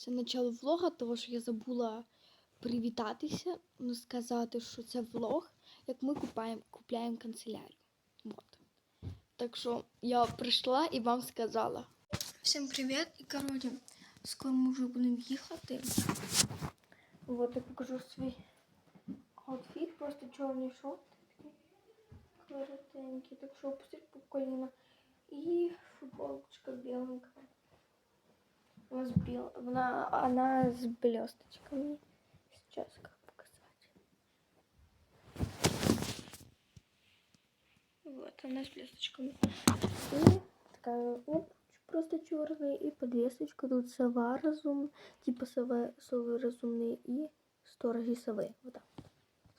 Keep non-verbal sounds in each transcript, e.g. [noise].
Це начало влога, тому що я забула привітатися, ну сказати, що це влог, як ми купаємо, купляємо канцелярію. Вот. Так що я прийшла і вам сказала. Всім привіт! І коротше, скоро ми вже будемо їхати. Вот, я покажу свій аутфіт, просто чорний шорт. Коротенький, так що опустить по коліна. І футболочка біленька. Вона с бел... Вона... Она с блесточками. Сейчас как показать. Вот, она с блесточками. И такая обруч просто черная. И подвесочка. Тут сова разум. Типа сова, совы разумные. И стороги совы. Вот так.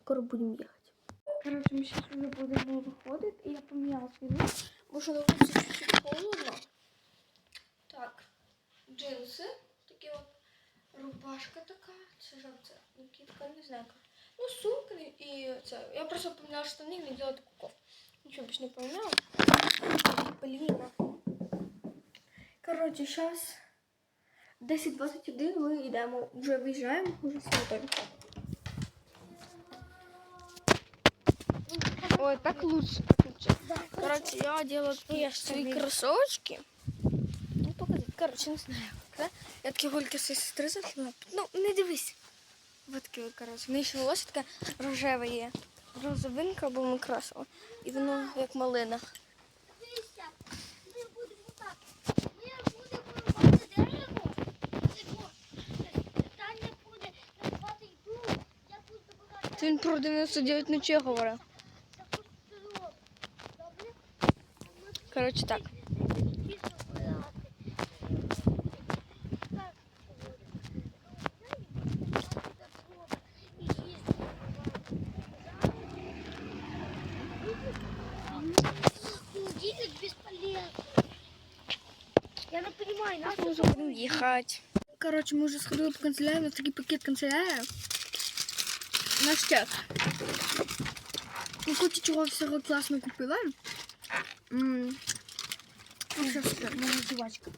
Скоро будем ехать. Короче, мы сейчас уже будем выходить. И я поменяла свой лук. Потому что на улице чуть-чуть холодно. Так. джинси, такі от рубашка така, це ж це накидка, не знаю яка. Ну, сумка і це. Я просто поміняла штани і наділа таку кофту. Нічого більше не поміняла. Блін. Коротше, зараз 10.21 ми йдемо, вже виїжджаємо, вже все готові. Ой, так лучше. Короче, я одела такие свои кроссовочки. Короче, не знаю. Да? Я такі гульки своєї сестри захила. Ну, не дивись. Вот такі, от, коротше. В неї ще волосся таке рожеве є. Розовинка, бо ми красила. І воно як малина. Це він про 99 ночей. Добре? Коротше, так. Чисто вбирати. Так. І чисто Діти бесполезно. Я не понимаю, нас Ми вже будемо їхати. Коротше, ми вже сходили по канцелярії, у нас такий пакет канцелярія. Наш чек. Ну, кучу чого всього класно купила. М. Ну, що ж це? Моя жвачка.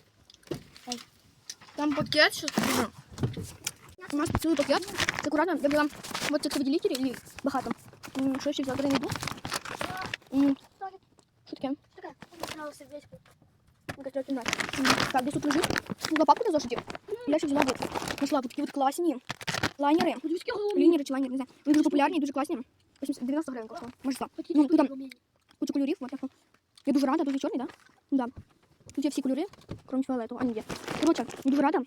Там пакет, що скажу. У нас цілий пакет. Це акуратно. Я взяла вот ці виділителі і багато. М, Що ще взяла? Три не йду. М, Що таке? Така, я сердечко. Ну, кажется, не знаю. М, Так, десь тут лежить. Взяла папку для зошитів. Я ще взяла вот. Нашла вот такі от класні лайнери. Лінери чи лайнери, не знаю. Вони дуже популярні і дуже класні. 80 90 гривень коштували. Може, за. Ну, тут там куча кольорів. Вот, я, я дуже рада, дуже чорний, да? Ну, да. Тут є всі кольори, крім фіолетового. А, ні, є. Коротше, я дуже рада.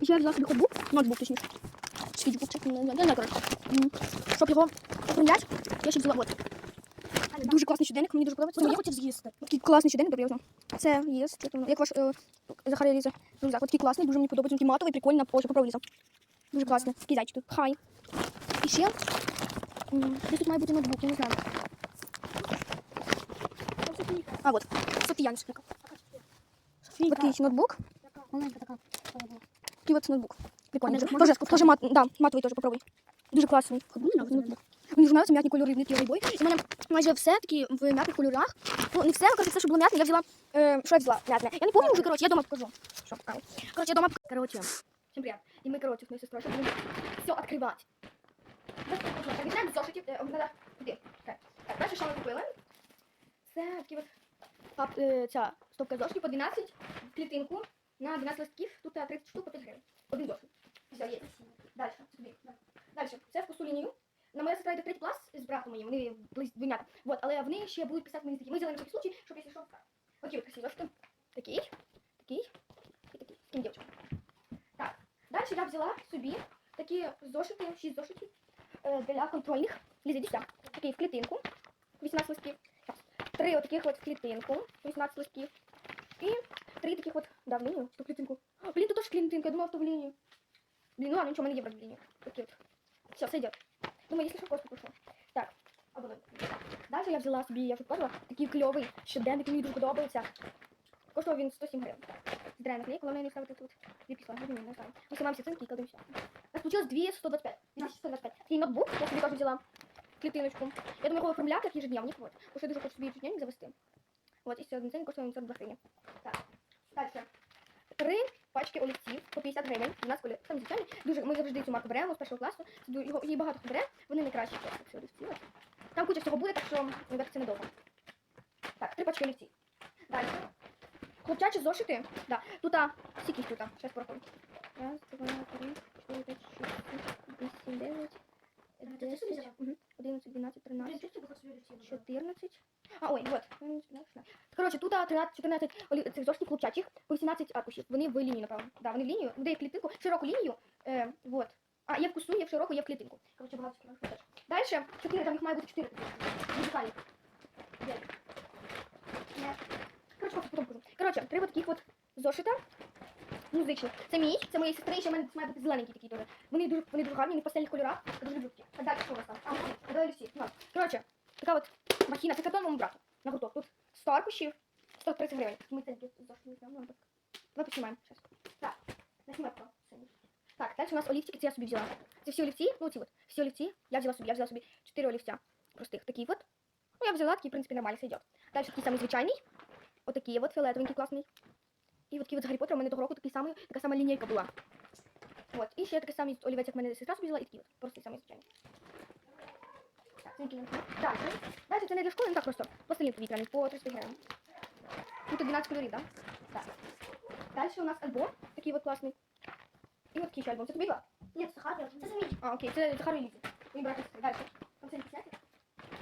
І ще я взяла собі хотбук, ноутбук, точніше. Світбук, чи не знаю, не знаю, коротше. М, Щоб його оформляти, я ще взяла вот. Дуже класний щоденник, мені дуже подобається. Вона Мені з'їсти. Такий класний щоденник, добре, я взяла. Це є, як, як ваш е, Захарія Ліза рюкзак. От такий класний, дуже мені подобається. Він такий матовий, прикольний, на Польщу. Попробуй Ліза. Дуже класний. Такий зайчик тут. Хай. І ще. м, Десь тут має бути ноутбук, я не знаю. А, от. Софія Нишника. Вот такий ноутбук. Маленька така. Такий от ноутбук. Прикольний. Тоже, тоже, мат, да, матовий теж попробуй. Дуже класний. ноутбук. Мені дуже подобається м'ятні кольори, внутрі рейбой. І в мене майже все такі в м'ятних кольорах. Ну, не все, але коротше, все, що було м'ятне, я взяла, е, що я взяла м'ятне. Я не пам'ятаю вже, коротше, я дома покажу. Що покажу. Коротше, я дома... покажу. Коротше, всем привет. И мы, короче, с моей сестрой сейчас все. Так, візьмемо зошитів, е, надо. Так, так, перше, що ми купили, це такі от пап, е, ця стопка зошитів по 12 в клітинку на 12 листків, тут е, 30 штук по 5 гривень. Один зошит. Все, є. Дальше, сюди. Дальше, це в пусту лінію. На моя сестра йде третій клас з братом моїм, вони близь- двійнята. Вот, але вони ще будуть писати мені такі. Ми взяли на всякий случай, щоб якщо що. так. Окі от красиві зошити. Такий, такий і такий. З таким дівчинком. Так, далі я взяла собі такі зошити, 6 зошитів е, для контрольних. Лізі, іди сюди. Такий в клітинку, 18 листків. Три отаких от в клітинку, 18 листків. І три таких от, да, в лінію, що в клітинку. Блін, тут теж клітинка, я думала, що в лінію. Блін, ну ладно, нічого, в мене є в лінію. Такі от. Все, сойдет. Думаю, если что, просто пишу. Так, або Далі я взяла собі, я вже показувала, такий кльовий щоденник, мені дуже подобається. Коштував він 107 гривень. Здрая наклейка, головне не ставити тут. Дві післа, не знаю. Ми знімаємо всі цинки і кладемо сюди. У нас получилось 2125. 2125. Такий ноутбук, я собі теж взяла клітиночку. Я думаю, його оформляти як ежедневник, вот. Бо що я дуже хочу собі ежедневник завести. Вот, і ще один цинк коштує 42 гривні. Так, далі. Три пачки олівців по 50 гривень. У нас коли там звичайні. Дуже ми завжди цю марку беремо з першого класу. Її багато хто бере. Вони найкращі ці олівці. От. Там куча всього буде, так що ну, так це недовго. Так, три пачки олівців. Далі. Хлопчачі зошити. Да. Тут а, скільки тут? Зараз порахую. Раз, два, три, чотири, п'ять, шість, вісім, дев'ять, десять, одинадцять, дванадцять, тринадцять. 14. А, ой, вот. Коротше, тут 13, 14 олі- цих зошитів хлопчачих, по 18 аркушів. Вони в лінію, напевно. Да, вони в лінію, де є клітинку, широку лінію. Е, вот. А, є в кусу, є в широку, є в клітинку. Коротше, багато Далі, 4, там їх має бути 4. Музикальних. Коротше, потім кажу. Коротше, три от таких от зошита. Музичних. Це мій, це моєї сестри, і ще в мене має бути зелененький такий теж. Вони дуже, вони дуже гарні, вони в пастельних кольорах. Я дуже люблю такі. Так, далі що у нас там? А, ось, давай всі. Ну, Коротше, така от махіна, це картон моєму брату на гурток. Тут 100 аркушів, 130 гривень. Ми це зовсім не знаємо. ну, так. Давай поснімаємо зараз. Так, це. Так, далі у нас олівчики, це я собі взяла. Це всі олівці, ну ці от, всі олівці, я взяла собі, я взяла собі 4 олівця простих, такі от. Ну, я взяла, такий, в принципі, нормально сойдет. Далі такий самий звичайний, отакий от фіолетовенький класний. І от такий от з Гаррі Поттера у мене того року такий самий, така сама лінійка була. От, і ще такий самий олівець, як мене сестра взяла, і такий от, простий самий звичайний. Так, який Далі. Це для школи, ну так просто. Пластилін повітряний по 30 гривень. Тут 12 кольорів, так? Так. Далі у нас альбом, такий от класний. І от такий ще альбом. Це тобі два? Ні, це Захар, це за мій. А, окей, це Захар і Лізі. Мій брат і. Далі. Не.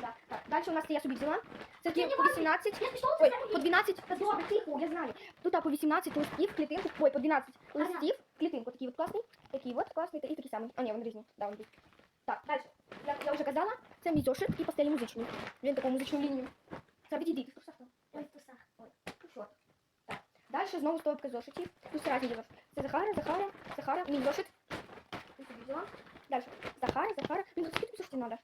Так. Далі у нас це я собі взяла. Це такі по 18. Я Ой, по 12. Добре, тихо, я знаю. Тут а, по 18 листів, клітинку. Ой, по 12 листів, клітинку. Такий от класний. Такий от класний, та і такий самий. А, ні, вони різні. Да, вони різні. Так, далі. Я, я вже казала, це мій зошит і пастелі музичний. Він таку музичну лінію. Це відійди, ти Ой, в писах. Ой, ну що? Так. Далі знову стопка зошитів. Тут. Це Захара, Захара, Захара, мій зошит. Ти собі взяла. Далі. Захара, Захара. Ну, скільки тобі зошитів треба?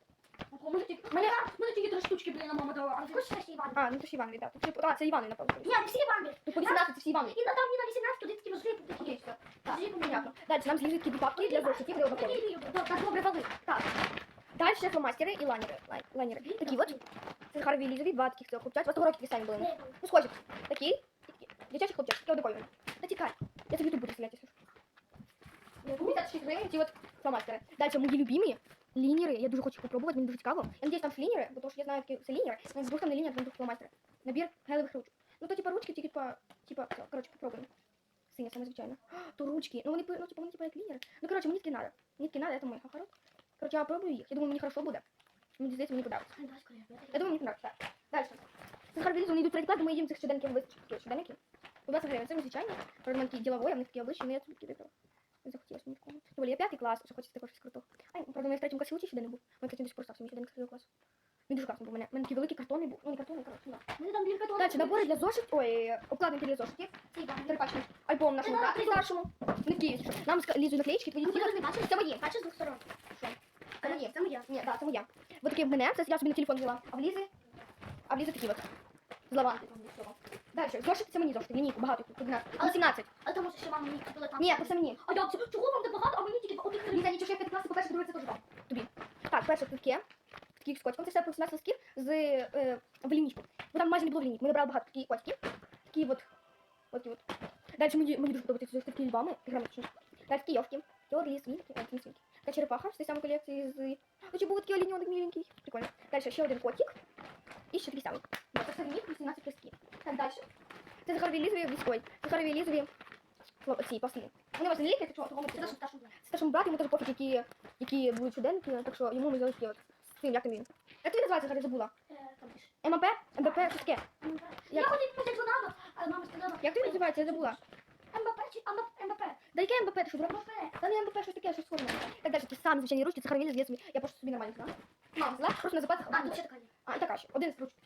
Мене, мене тільки три штучки, блін, мама дала. А ти хочеш ще Іван? А, ну то ж Іван віддав. Тут, а, це Іван, напевно. Ні, не всі Іван. Тут по 18 це всі Івани. І на там не на 18, туди такі розриви. Окей, все. Так, Зріб, понятно. Далі нам злізуть такі папки для зошитів, для однакових. Так, добре, вали. Так. Далі фломастери і лайнери. Лай- лайнери. Такі от. Це Харві Лізові, два таких цього хлопчать. У вас того року такі самі були. Ну, схожі. Такі. і Такі. Дитячі хлопчачі, такі однакові. Та тікай. Я тобі тут буду стріляти. Слушай. 56 гривень ці от фломастери. Далі мої любимі лінери. Я дуже хочу їх попробувати, мені дуже цікаво. Я надіюсь, там ж лінери, бо то, що я знаю, які це лінери. Ну, вдруг там не лінери, там вдруг фломастери. Набір гелевих ручок. Ну, то типа ручки, тільки по, типа, все, коротше, попробуємо. Синя, саме звичайно. То ручки. Ну, вони, по- ну, типа, вони, типа, як лінери. Ну, коротше, мені таки надо. Мені таки надо, это мой хахарок. Короче, я пробую їх. Я думаю, мені хорошо буде. Мені здається, мені подобається. Я думаю, мені подобається. Так. Далі. Це Харві вони йдуть в третій клас, думаю, їм цих щоденників вистачить. Щоденники. По 20 гривень. Це звичайно. Правда, вони такі ділової, а вони такі обличчя, але я тут вибрала. Не захотілося мені такого. Тим більше, я п'ятий клас, вже хочеться щось крутого. А, правда, я в третьому класі учить щоденник був. Мені, кстати, до сих пор стався мій щоденник класу. Він дуже класний був у мене. У мене такий великий картонний був. Ну, не картонний, коротше, да. Мене там блін катон. Далі, набори для зошит, ой, обкладинки для зошитів. Три пачки. Альбом нашому брату старшому. Не Київ. Нам ска- лізуть наклеїчки, твої Ти не бачиш? Це мої. Бачиш з двох сторон. Що? Це моє. Це моя. Ні, да, це моя. Вот такі в мене, це я собі на телефон взяла. А в Лізи, а в Лізи такі от. З лаванди. Далі, зошит це мені зошити, лінійку, багато тут 11. Але- 18. Але тому що мама мені купила там. Ні, це мені. А як це? Чого вам так багато, а мені тільки одних Ліза, нічого, я 5 класів, по-перше, друге, це теж вам. Тобі. Так, перше таке. Такі скотчиком. Це все 18 листків з е, в лінійку. Бо там майже не було в лінійку. Ми набрали багато такі котики. Такі от. От от. Далі мені, мені дуже подобаються ці такі львами, граматичні. Далі такі йовки. Теорії, свинки, а, не свинки. Та черепаха з тієї самої колекції з... Хоча був такий оленьонок міленький. Прикольно. Далі ще один котик. І ще такий самий. Да, це все в 18 листків. Так, далі. Це Захарові лізові військові. Захарові лізові ці пластини. Вони вас ліплять, якщо того ми Це що старшому. брату, йому теж пофіг, які, які будуть щоденники, так що йому ми такі от. З цим, як там він? Як тобі називається, зараз забула? ММП? МБП, щось таке. Я Як? хотів писати Роналдо, але мама сказала. Як тобі називається, я забула. МБП чи МБП? Да яке МБП, ти що, дурак? Та не МБП, щось таке, щось схоже. Так далі, ті самі звичайні ручки, це харвілі з. Я просто собі нормально взяла. Мама взяла, просто називається А, тут ще така є. А, і така ще, один з ручок.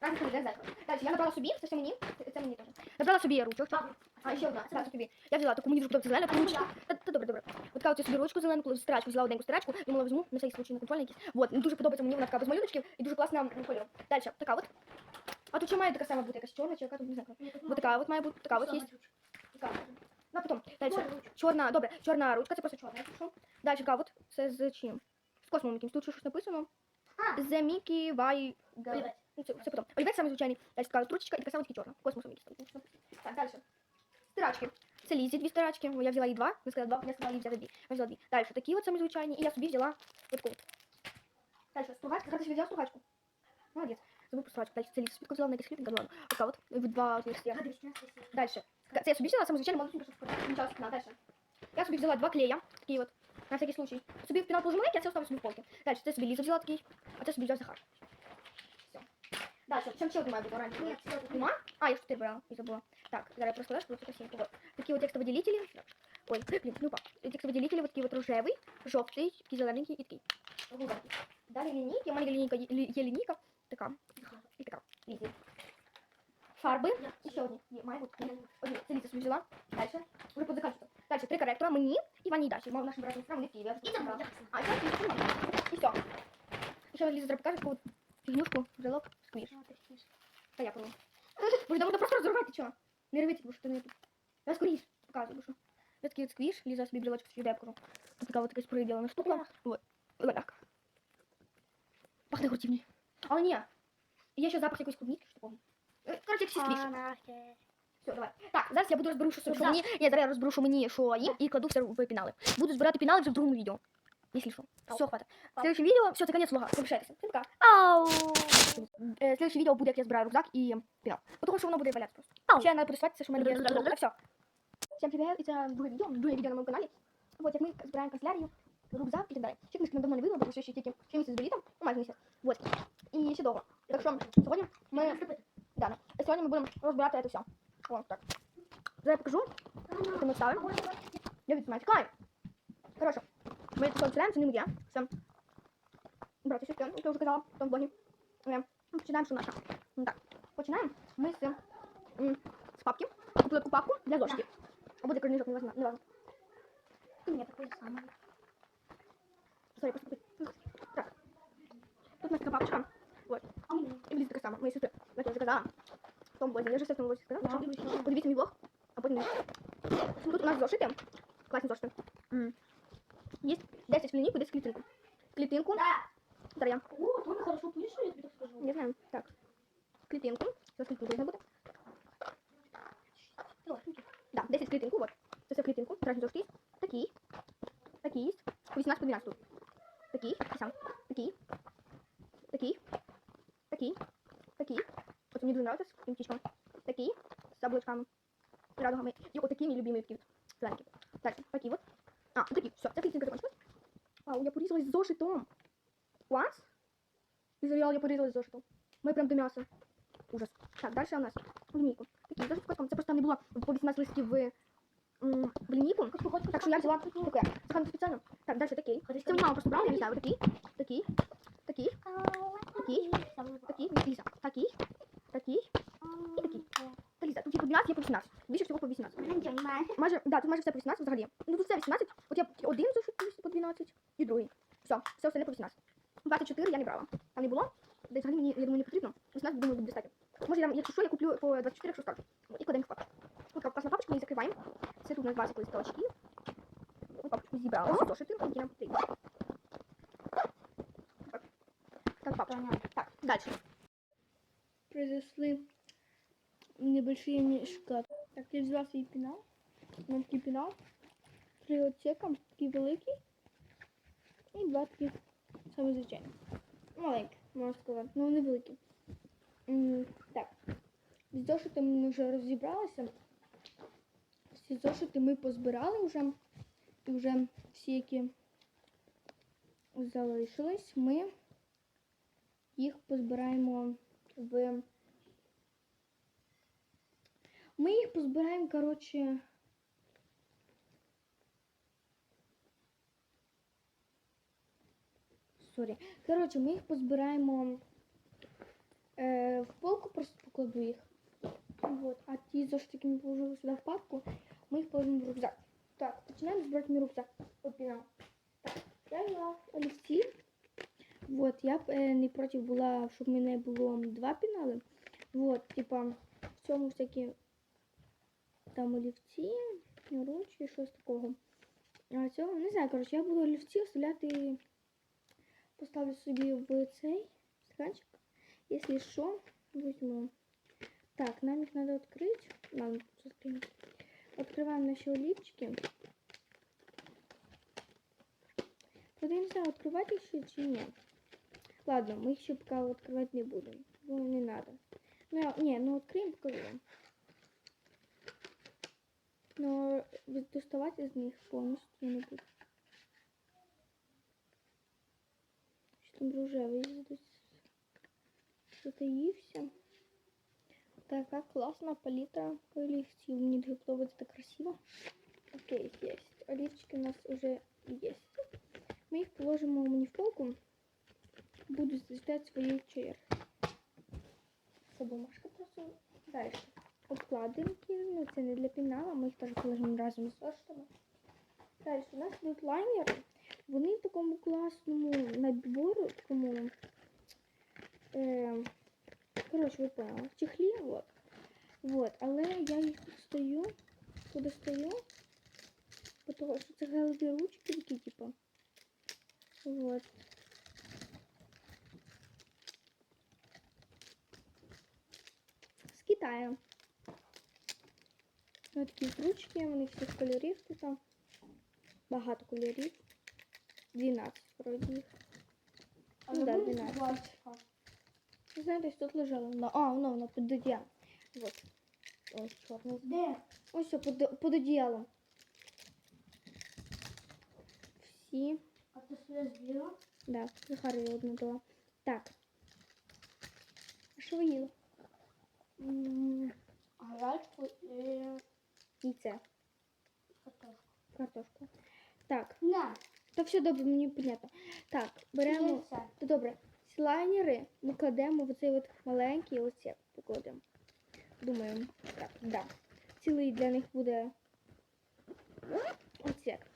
Разних один зеркало. Далі, я набрала собі, це все мені, це, це мені теж. Набрала собі ручок, так? А, ще одна, це тобі. Я взяла таку, мені дуже подобається зелена, таку ручку. Та, та добре, добре. От така от я собі ручку зелену, коли стирачку, взяла одненьку стирачку, думала, візьму, на всякий случай, на контрольний якийсь. Вот, дуже подобається мені, вона така без малюночків і дуже класна м, кольору. Далі, така от. А тут ще має така сама бути, якась чорна, чи яка тут, не знаю. Вот така от має бути, така от є. Така. Ну, а потім, далі, чорна, добре, чорна ручка, це просто чорна, якщо що. Далі, така от, це з чим? З космом якимсь, тут щось написано. А, The Mickey Вай... Олівець. Ну, це, це потім. Олівець самий звичайний. Далі така от ручечка і така сама тільки чорна. Космосом якийсь. Так, далі. Стирачки. Це Лізі дві старачки. Я взяла їй два. Ви сказали два, я сказала їй взяти дві. Я взяла дві. Далі такі от самі звичайні. І я собі взяла таку. Далі стругачка. Зараз я взяла стругачку. Молодець. Забув про стругачку. Далі це Лізі собі взяла на якийсь кліп. Ладно. Така от. В два отверстия. Далі. Це я собі взяла молоденька, щоб почалася спина. Далі. Я собі взяла два клея. Такі от. На всякий случай. Собі в пінал положу маленький, а це оставлю собі в полки. Далі. Це собі Ліза взяла такий. А це собі взяв Захар. Все. Далі. Чим ще один має бути оранжевий? Нема? А, я ж 4 брала, і забула. Так, зараз я просто дальше буду красиво. Вот. Такие вот текстовыделители. Ой, блин, не упал. Текстовыделители вот такие вот рожевый, жовтий, такий зелененький і такий. Голубенький. Далі лінійки, у мене є лінійка, є є лінійка, така, і така, лізі. Фарби, і ще одні, є, має бути. Одні, це ліза собі взяла. Далі, вже подзаканчується. Далі, три коректора, мені і Вані Даші. Мав нашим братом сестра, вони в Києві. я І це забрала. буде. А, і це і це І все. І ще Ліза зараз покаже таку от фігнюшку, брелок, сквіш. Та я помню. [laughs] Боже, да можна просто розривати, чого? Не рвіть, бо що ти не тут. Я скоріш показую, бо що. Я такий сквіш, Ліза собі собі вебкну. Тут така от якась приділена штука. Вот. Вот так. Пахне противний. Але ні. Є ще запах якоїсь клубники, що такого. Е, Коротше, як всі сквіш. Все, давай. Так, зараз я буду розберу, що, мені. Ні, зараз я розберу, що мені, що їм, і кладу все в пінали. Буду збирати пінали вже в другому відео. Якщо що. Все, хватить. Следующее відео, все, це конець влога. Залишайтеся. Всім пока. Ау! Следующее відео буде, як я збираю рюкзак і пінал. Тому що воно буде валятися просто. Ау. Ще треба протестувати, що в мене є рюкзак. Все. Всім привіт, і це друге відео, друге відео на моєму каналі. Вот, як ми збираємо канцелярію, рюкзак і так далі. Ще книжки давно не видно, тому що ще тільки ще місяць з літом, ну майже місяць. Вот. І ще довго. Так що сьогодні ми, да, сьогодні ми будемо розбирати це все. О, так. Зараз я покажу, що ми ставимо. Я відсмаю, чекай. Коротше, ми це канцеляємо, це не моє. Це брат і сестра, як я вже казала в тому блогі. Е, ну, Починаємо, що наша. Ну, Так, починаємо ми з, м, з папки. Купили таку папку для зошитів. Або для книжок, не важно. Не важно. У меня такой самый. Сорі, просто купи. Так. Тут у нас така папочка. Вот. А у меня? І буде така сама. Моєї сестри. Як я вже казала. В тому блозі. Я вже все в тому блозі сказала. Да. Так що Подивіться мій блог. А потім... Тут у нас зошити. Класні зошити. Є 10 в лінійку, 10 в клітинку. Клітинку. Да. Зараз я О, тоже хорошо пишешь, я тебе так скажу. Не знаю. Так. Клітинку. Зараз клітинку должна бути. Да, 10 клітинку, вот. Це все клітинку. Тражні зошити. Такий. Такий є. 18 по 12 тут. Такий. І сам. Такий. Такий. Такий. Такий. От мені дуже нравится таким птичком. Такий. З облачками. Радугами. І отакі мої любимі такі от. Зеленькі. Далі. Такі от. А, такі. Все, ця клітинка закончилась. Вау, я порізалась з зошитом. Клас. Из реал я порізалась з зошитом. Ми прям до м'яса. Ужас. Так, далі у нас в. Такі зошит з котком. Це просто не було по 18 листів в, в лінійку. Так що я взяла таке. Там спеціально. Так, далі такий. Це мама просто брала, я не знаю. Такий. Такий. Такий. Такий. Такий. Ліза. Такий. Такий. І такий. Та Ліза, тут є по 12, є по 18. Більше всього по 18. Майже, да, тут майже все по 18 взагалі. Ну тут все 18. От я один зошит по 12 і другий. Все, все остальне по 18. 24 я не брала. Там не було. Десь взагалі мені, я думаю, не потрібно. 18, думаю, буде достатньо. Може, я, якщо що, я куплю по 24, якщо скажу. І кладемо в папку. Ось класна папочка, ми її закриваємо. Це тут у нас 20 листочків. Ось папочку зібрала. Всі зошити, які нам потрібні. Так, папочка. Так, дальше. произошли небольшие мешка. Так, я взяла свій пінал. Нам такий пінал. Три отсека, такий великий. І два таких саме звичайні. Маленькі, можна сказати. Ну, вони великі. Так. З зошитами ми вже розібралися. Всі зошити ми позбирали вже. І вже всі, які залишились, ми їх позбираємо в. Ми їх позбираємо, коротше. Сорі. Коротше, ми їх позбираємо е, в полку, просто покладу їх. Вот. А ті зошитки ми положили сюди в папку, ми їх положимо в рюкзак. Так, починаємо збирати мій рюкзак. Опінал. Так, я взяла олівці. Вот, я б е, не проти була, щоб в мене було два пінали. Вот, типа, в цьому всякі там олівці, ручки, щось такого. А цього, не знаю, коротше, я буду олівці оставляти, поставлю собі в цей стаканчик. Якщо що, візьму. Так, нам їх треба відкрити. Нам відкрити. Відкриваємо наші олівчики. Правда, я не знаю, відкривати їх ще чи ні. Ладно, ми їх ще поки відкривати не будемо. Бо не треба. Ну, я- ні, ну відкриємо, покажу вам. Но доставати з них повністю я не буду. Що там рожевий здесь затаївся. Така класна палітра олівців. Мені дуже подобається так красиво. Окей, є. Олівчики у нас вже є. Ми їх положимо мені в полку. Буду ждати своєї черги. Це бумажка просто. Далі. Обкладинки. Ну, це не для пінала, ми їх теж положимо разом з зоштами. Далі у нас йдуть лайнери. Вони в такому класному набору, такому. Е, коротше, ви поняли. Чехлі, от. Вот. Але я їх достаю, подостаю. Тому що це гелеві ручки такі, типу. Вот. З Китаю. Ось такі ручки, вони всіх кольорів тут. Багато кольорів. 12 вроді їх. Ну да, 12. Не знаю, десь тут лежало. А, воно, воно під одіялом. Вот. Ось чорний. Де? Ось все, під, під одіялом. Всі. А ти своє збіла? Да, Захару я одну дала. Так. А що ви їли? Гарячку і Яйце. картошку. Картошку. Так. На, То все добре, мені понятно. Так, беремо. То добре. Ці лайнери ми кладемо в цей от маленький оце покладемо. Думаю, так, да. Цілий для них буде.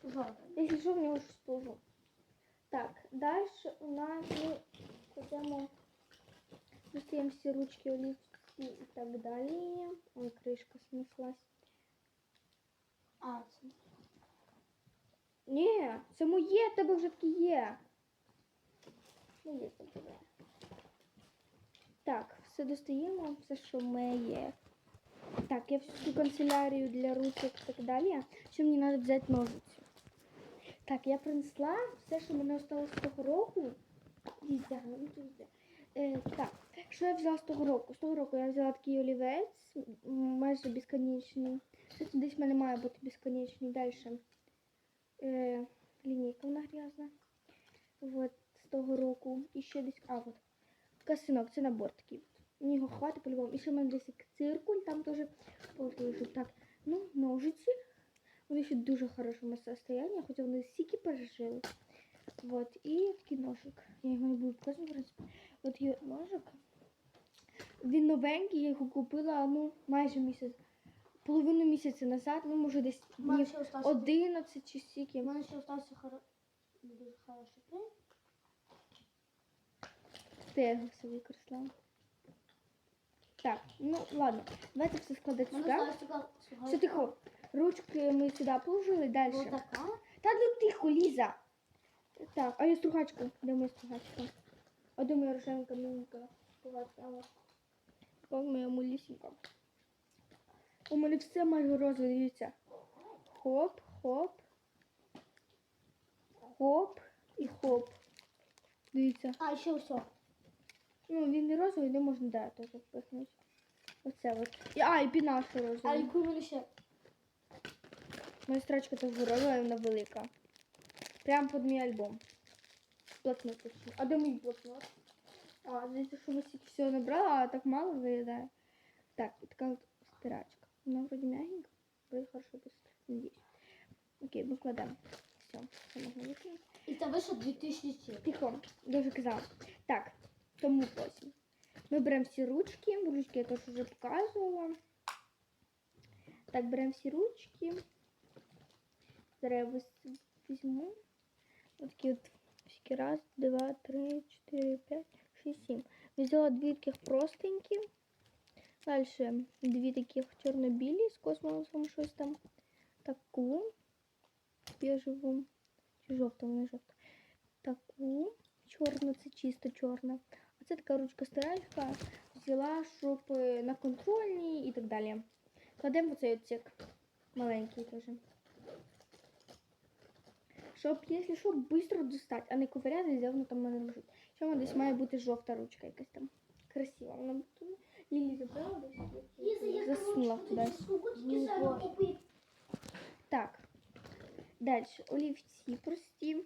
Жовтий. Якщо що, в нього щось положу. Так, далі у нас ми кладемо достаємо всі ручки, олівці і так далі. Ой, кришка снеслась. А, це. Ні, це моє, тебе вже таке є. Ну, є це тебе. Так, все достаємо, все, що має. Так, я всю канцелярію для ручок і так далі. Ще мені треба взяти ножиці. Так, я принесла все, що мене осталось з того року. Е, так, що я взяла з того року? З того року я взяла такий олівець, майже безконечний. Тут десь в мене має бути безконечний. Далі. Е, лінійка вона грязна. Вот, з того року. І ще десь. А, от. Касинок, це набор такий. Мені його хватить по-любому. І ще в мене десь циркуль, там теж лежить. Так, ну, ножиці. Вони ще дуже хорошому состоянии, хоча вони стільки пережили. Вот, і такий ножик. Я його не буду показувати. От є ножик. Він новенький, я його купила ну, майже місяць. Половину місяця назад, ну може десь днів 11 чи стільки. У мене ще остався хоро... дуже хороший плей. Ти його все використала. Так, ну ладно, давайте все складати сюди. Все тихо. Ручки ми сюди положили далі. Ось така. Та ну тихо, Ліза. Так, а я стругачка. Де моя стругачка? А де моя рушенка миленька? Ось моя малюсенька. У мене все майже розове, дивіться. Хоп, хоп. Хоп і хоп. Дивіться. А, ще все. Ну, він не розовий, не можна да, теж впихнути. Оце от. І, а, і пінаша А яку мені ще? Моя строчка теж розова, і вона велика. Прям під мій альбом. Блокнот точно. А де мій блокнот? А, здається, що стільки всього набрала, а так мало виглядає. Так, і така от стирачка. Вона вроді мягенька, вроді хорошо быстро. Надіюсь. Окей, викладаємо. Все, все можна викинути. І це вийшло 2000 Тихо, я вже казала. Так, тому потім. Ми беремо всі ручки. Ручки я теж вже показувала. Так, беремо всі ручки. Зараз я візьму. Ось такі от всякі раз, два, три, чотири, п'ять, шість, сім. Взяла дві таких простенькі. Далі дві таких чорно-білі з космосом щось там. Таку біжеву. Чи жовту, не жовту. Таку чорну, це чисто чорна. А це така ручка стиралька. Взяла, щоб е, на контрольній і так далі. Кладемо цей отсек. Маленький теж. Щоб, якщо що, швидко достати, а не ковиряти, де воно там мене лежить. Воно десь має бути жовта ручка якась там. Красива. Вона буде. Ліза, Засунула кудись. такі штучки зараз купив. Так. Далі. Олівці прості.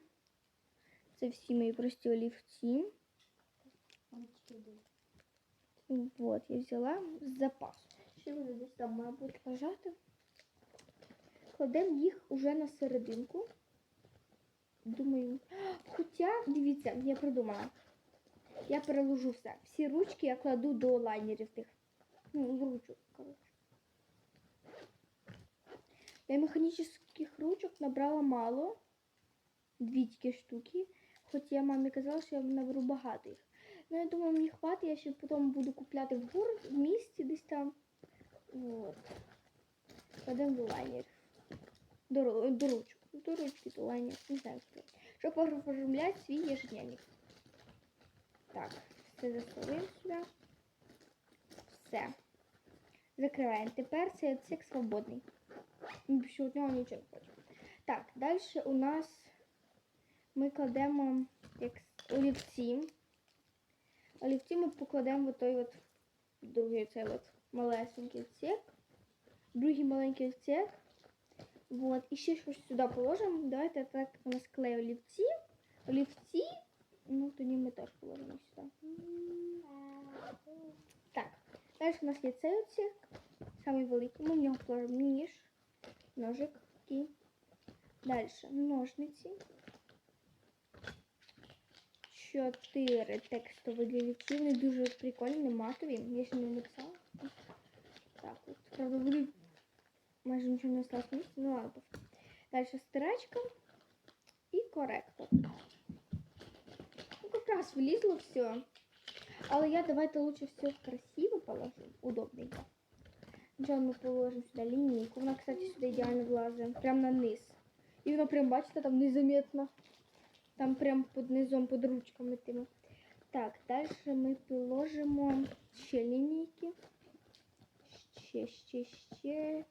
Це всі мої прості олівці. Вот, я взяла з запасу. Ще вони десь там, мабуть, лежати. Кладемо їх уже на серединку. Думаю. Хоча, дивіться, я придумала. Я переложу все. Всі ручки я кладу до лайнерів тих. Ну, ручок, коротше. Я механічних ручок набрала мало. Дві тільки штуки. Хоч я мамі казала, що я наберу багато їх. Ну, я думаю, мені хватить, я ще потім буду купляти в город, в місті десь там. Вот. Кладемо до лайнерів. До, до ручок. До ручки, до лайнерів. Не знаю, що. Щоб оформляти свій ежедневник. Так, все засовуємо сюди. Все. Закриваємо. Тепер цей отсек свободний. Більше від нього нічого не хочу. Так, далі у нас ми кладемо як олівці. Олівці ми покладемо в той от другий цей от малесенький отсек. Другий маленький отсек. Вот. І ще щось сюди положимо. Давайте так у нас клей олівці. Олівці. Ну, тоді ми теж положимо сюди. Так. Далі у нас є цей отсек. Самий великий. Ми в нього положимо ніж, ножик такий. Далі ножниці. Чотири текстові олівці. Вони дуже прикольні, матові. Я ще не написала. Так, от. Правда, вони майже нічого не осталось. Ну ладно. Далі стирачка і коректор. Ну, якраз влізло все. Але я давайте лучше все красиво положу. Удобненько. Сначала мы положим сюда линейку. Вона, кстати, сюда идеально влазить. Прям на низ. І воно прям, бачите, там незаметно. Там прям під низом, під ручками тими. Так, далі ми положимо ще лінійки. Ще, ще, ще.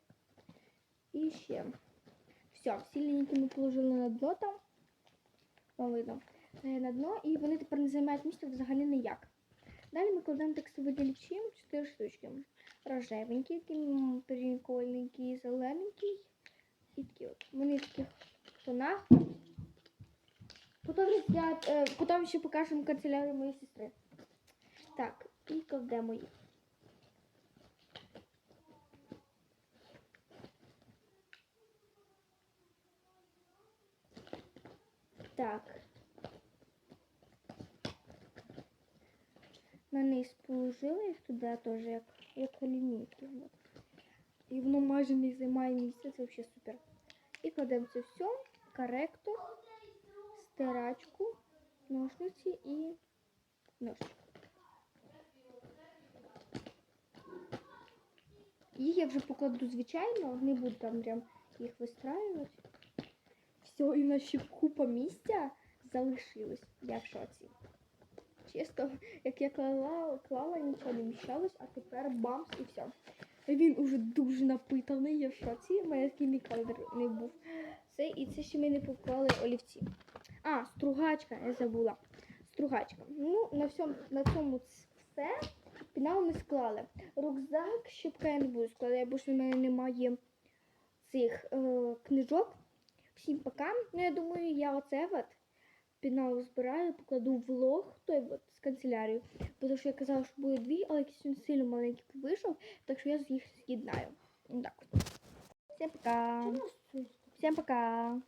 І ще. Все, всі лінійки ми положили на дно там. Вам видно. Е, На дно, і вони тепер не займають місця взагалі ніяк. Далі ми кладемо текстові ділівчі 4 штучки. Рожевенький, прикольненький, зелененький. І такі от. Вони в таких тонах. Потім, взять, е, потім ще покажемо канцелярію моєї сестри. Так, і кладемо їх. Так. На низ положила їх туди теж, як, як лінійки. От. І воно майже не займає місця, це взагалі супер. І кладемо це все, коректор, стирачку, ножниці і ножичок. Їх я вже покладу звичайно, не буду там прям їх вистраювати. Все, і ще купа місця залишилось. Я в шоці. Чисто, як я клала, клала, нічого не вміщалось, а тепер бамс і все. Він уже дуже напитаний, я в шоці. У мене такий ніколи не був. Це і це ще ми не поклали олівці. А, стругачка, я забула. Стругачка. Ну, на всьому на цьому все. Пінал ми склали. Рюкзак, щепка я не буду складати, бо ж в мене немає цих е, книжок. Всім пока. Ну, я думаю, я оце от пінал збираю, покладу в влог той от з канцелярією. Тому що я казала, що буде дві, але якийсь він сильно маленький вийшов, так що я їх з'єднаю. Так. Всім пока. Всім пока.